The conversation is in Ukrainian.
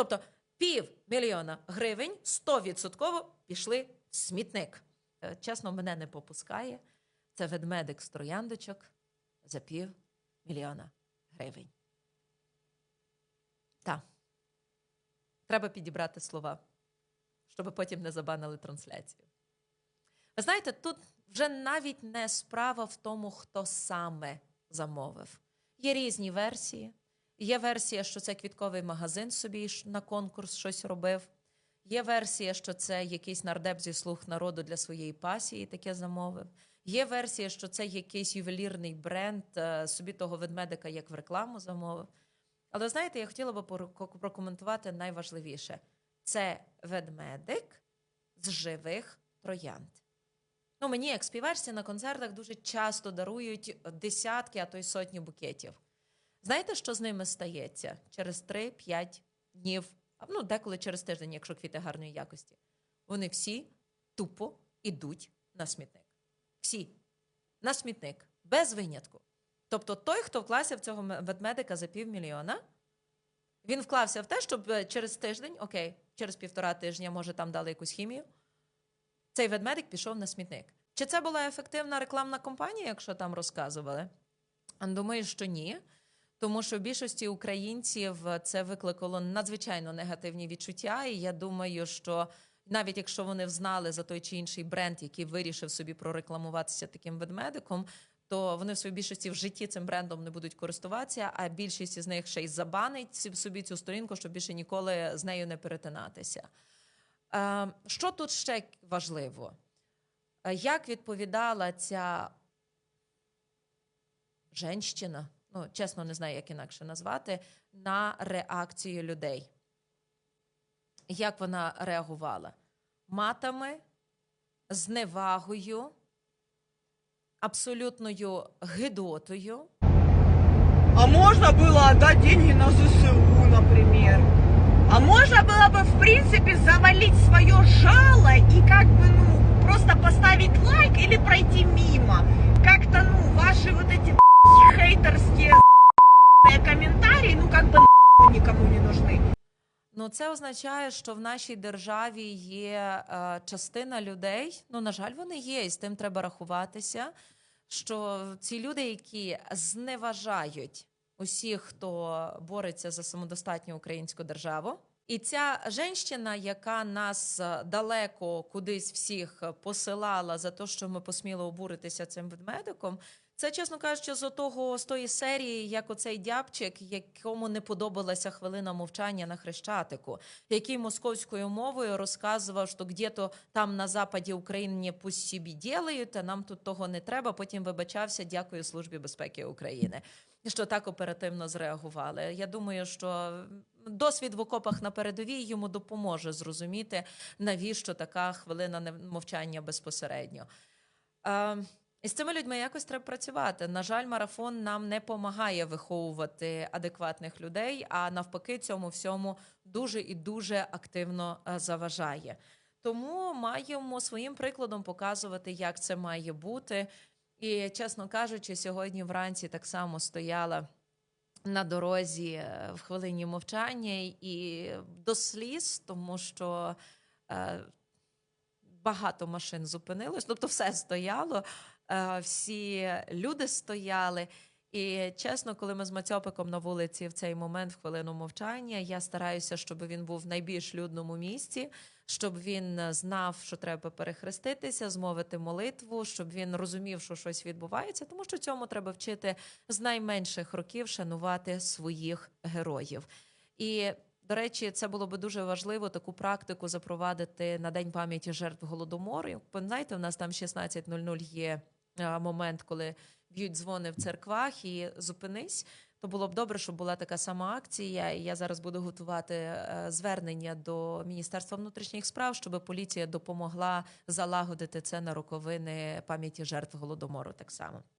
Тобто пів мільйона гривень 100% пішли в смітник. Е, Чесно, мене не попускає. Це ведмедик з трояндочок за пів мільйона гривень. Так. Треба підібрати слова, щоб потім не забанили трансляцію. Ви знаєте, тут вже навіть не справа в тому, хто саме замовив. Є різні версії. Є версія, що це квітковий магазин собі на конкурс щось робив. Є версія, що це якийсь нардеп зі слуг народу для своєї пасії таке замовив. Є версія, що це якийсь ювелірний бренд е, собі того ведмедика як в рекламу замовив. Але знаєте, я хотіла би прокоментувати найважливіше: це ведмедик з живих троянд. Ну, мені, як співачці, на концертах дуже часто дарують десятки, а то й сотні букетів. Знаєте, що з ними стається через 3-5 днів, ну, деколи через тиждень, якщо квіти гарної якості. Вони всі тупо йдуть на смітник. Всі. На смітник. Без винятку. Тобто той, хто вклався в цього ме- ведмедика за півмільйона, він вклався в те, щоб е, через тиждень, окей, через півтора тижня, може, там дали якусь хімію, цей ведмедик пішов на смітник. Чи це була ефективна рекламна кампанія, якщо там розказували? Думаю, що ні. Тому що в більшості українців це викликало надзвичайно негативні відчуття. І я думаю, що навіть якщо вони взнали за той чи інший бренд, який вирішив собі прорекламуватися таким ведмедиком, то вони в своїй більшості в житті цим брендом не будуть користуватися, а більшість із них ще й забанить собі цю сторінку, щоб більше ніколи з нею не перетинатися. Е, Що тут ще важливо? Е, Як відповідала ця женщина, ну чесно, не знаю, як інакше назвати, на реакцію людей? Як вона реагувала? Матами, зневагою, абсолютною гидотою. А можно было отдать деньги на ЗСУ, например. А можно было бы, в принципе, завалить свое жало и как бы, Ну, це означає, що в нашій державі є е, частина людей. Ну, на жаль, вони є, і з тим треба рахуватися. Що ці люди, які зневажають усіх, хто бореться за самодостатню українську державу. І ця женщина, яка нас е, далеко кудись всіх посилала за те, що ми посміли обуритися цим ведмедиком, це, чесно кажучи, з того з тої серії, як оцей дябчик, якому не подобалася хвилина мовчання на хрещатику, який московською мовою розказував, що где-то там на западі України пусть собі ділають, а нам тут того не треба. Потім вибачався, дякую Службі безпеки України. Що так оперативно зреагували. Я думаю, що досвід в окопах на передовій йому допоможе зрозуміти, навіщо така хвилина мовчання безпосередньо. І з цими людьми якось треба працювати. На жаль, марафон нам не допомагає виховувати адекватних людей, а навпаки, цьому всьому дуже і дуже активно е, заважає. Тому маємо своїм прикладом показувати, як це має бути. І, чесно кажучи, сьогодні вранці так само стояла на дорозі е, в хвилині мовчання і до сліз, тому що е, багато машин зупинилось, тобто все стояло, всі люди стояли. І чесно, коли ми з Мацьопиком на вулиці в цей момент, в хвилину мовчання, я стараюся, щоб він був в найбільш людному місці, щоб він е, знав, що треба перехреститися, змовити молитву, щоб він розумів, що щось відбувається, тому що цьому треба вчити з найменших років шанувати своїх героїв. І до речі, це було би дуже важливо таку практику запровадити на день пам'яті жертв голодомору. Знаєте, у нас там 16.00 є е, момент, коли б'ють дзвони в церквах і зупинись. То було б добре, щоб була така сама акція. І я зараз буду готувати е, звернення до Міністерства внутрішніх справ, щоб поліція допомогла залагодити це на роковини пам'яті жертв голодомору. Так само.